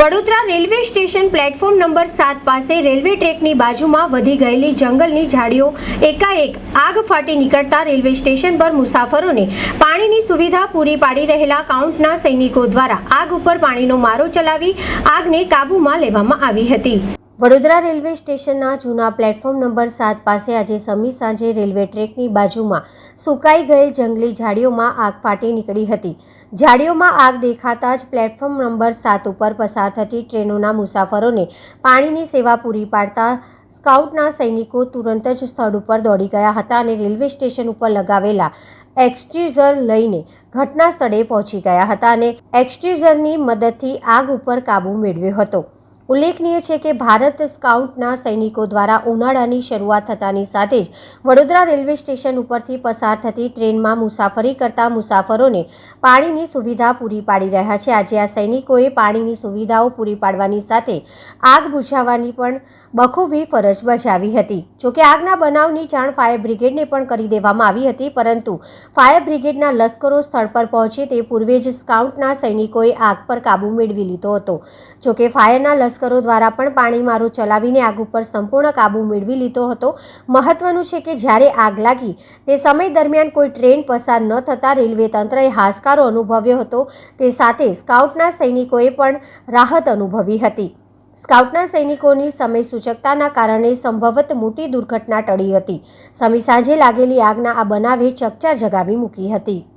Vadodara railway station platform number સાત પાસે railway ટ્રેકની બાજુમાં વધી ગયેલી જંગલની ઝાડીઓ એકાએક આગ ફાટી નીકળતા રેલવે સ્ટેશન પર મુસાફરોને પાણીની સુવિધા પૂરી પાડી રહેલા કાઉન્ટના સૈનિકો દ્વારા આગ ઉપર પાણીનો મારો ચલાવી આગને કાબૂમાં લેવામાં આવી હતી. વડોદરા રેલવે સ્ટેશનના જૂના પ્લેટફોર્મ નંબર સાત પાસે આજે સમી સાંજે રેલવે ટ્રેકની બાજુમાં સુકાઈ ગયેલ જંગલી ઝાડીઓમાં આગ ફાટી નીકળી હતી. ઝાડીઓમાં આગ દેખાતા જ પ્લેટફોર્મ નંબર સાત ઉપર પસાર થતી ટ્રેનોના મુસાફરોને પાણીની સેવા પૂરી પાડતા સ્કાઉટના સૈનિકો તુરંત જ સ્થળ ઉપર દોડી ગયા હતા અને રેલવે સ્ટેશન ઉપર લગાવેલા એક્સટ્યુઝર લઈને ઘટના સ્થળે પહોંચી ગયા હતા અને એક્સટ્યુઝરની મદદથી આગ ઉપર કાબૂ મેળવ્યો હતો. ઉલ્લેખનીય છે કે ભારત સ્કાઉટના સૈનિકો દ્વારા ઉનાળાની શરૂઆત થતાની સાથે જ વડોદરા રેલવે સ્ટેશન ઉપરથી પસાર થતી ટ્રેનમાં મુસાફરી કરતા મુસાફરોને પાણીની સુવિધા પૂરી પાડી રહ્યા છે. આજે આ સૈનિકોએ પાણીની સુવિધાઓ પૂરી પાડવાની સાથે આગ બુઝાવવાની પણ બખૂબી ફરજ બજાવી હતી. જોકે આગના બનાવની જાણ ફાયર બ્રિગેડને પણ કરી દેવામાં આવી હતી, પરંતુ ફાયર બ્રિગેડના લશ્કરો સ્થળ પર પહોંચે તે પૂર્વે જ સ્કાઉટના સૈનિકોએ આગ પર કાબૂ મેળવી લીધો હતો. જોકે ફાયરના લશ્કરો દ્વારા પણ પાણીમારો ચલાવીને આગ ઉપર સંપૂર્ણ કાબૂ મેળવી લીધો હતો. મહત્વનું છે કે જ્યારે આગ લાગી, તે સમય દરમિયાન કોઈ ટ્રેન પસાર ન થતાં રેલવે તંત્રએ હાશકારો અનુભવ્યો હતો. તે સાથે સ્કાઉટના સૈનિકોએ પણ રાહત અનુભવી હતી. સ્કાઉટના સૈનિકોની સમય સૂચકતાના કારણે સંભવત મોટી દુર્ઘટના ટળી હતી. સમી સાંજે લાગેલી આગના આ બનાવે ચકચાર જગાવી મૂકી હતી.